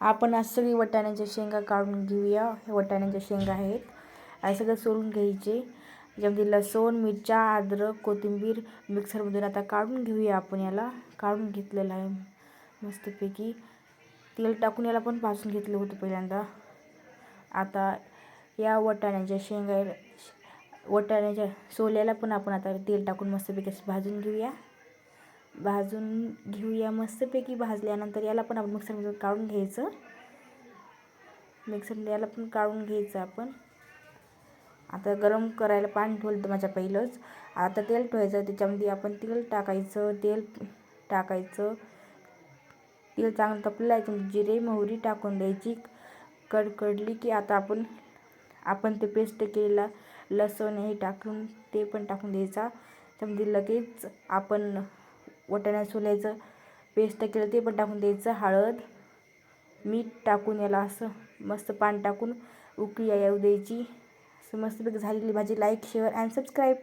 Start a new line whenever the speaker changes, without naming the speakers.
आपण आज सगळी वटाण्याच्या शेंगा काढून घेऊया. हे वटाण्याच्या शेंगा आहेत. सगळं सोलून घ्यायचे. ज्यामध्ये लसूण मिरच्या अद्रक कोथिंबीर मिक्सरमधून आता काढून घेऊया आपण याला. काढून घेतलेलं आहे मस्तपैकी. तेल टाकून याला पण भाजून घेतलं होतं पहिल्यांदा. आता या वटाण्याच्या शेंगा वटाण्याच्या सोल्याला पण आपण आता तेल टाकून मस्तपैकी असं भाजून घेऊया. भाजून घेऊया मस्तपैकी भाजल्यानंतर याला पण आपण मिक्सरमधून काढून घ्यायचं. मिक्सर याला पण काढून घ्यायचं आपण. आता गरम करायला पाणी ठेवलं माझ्या पहिलंच. आता तेल ठेवायचं त्याच्यामध्ये आपण तेल टाकायचं तेल टाकायचं. तेल चांगलं तपलेलं आहे जिरे मोहरी टाकून द्यायची. कडकडली की आता आपण आपण ते पेस्ट केलेला लसूण हे टाकून ते पण टाकून द्यायचा. त्यामध्ये लगेच आपण वटाणा सोल्याचं. पेस्ट केलं ते पण टाकून द्यायचं. हळद मीठ टाकून याला असं मस्त पान टाकून उकळी येऊ द्यायची. असं मस्तपैकी झालेली भाजी. Like share and subscribe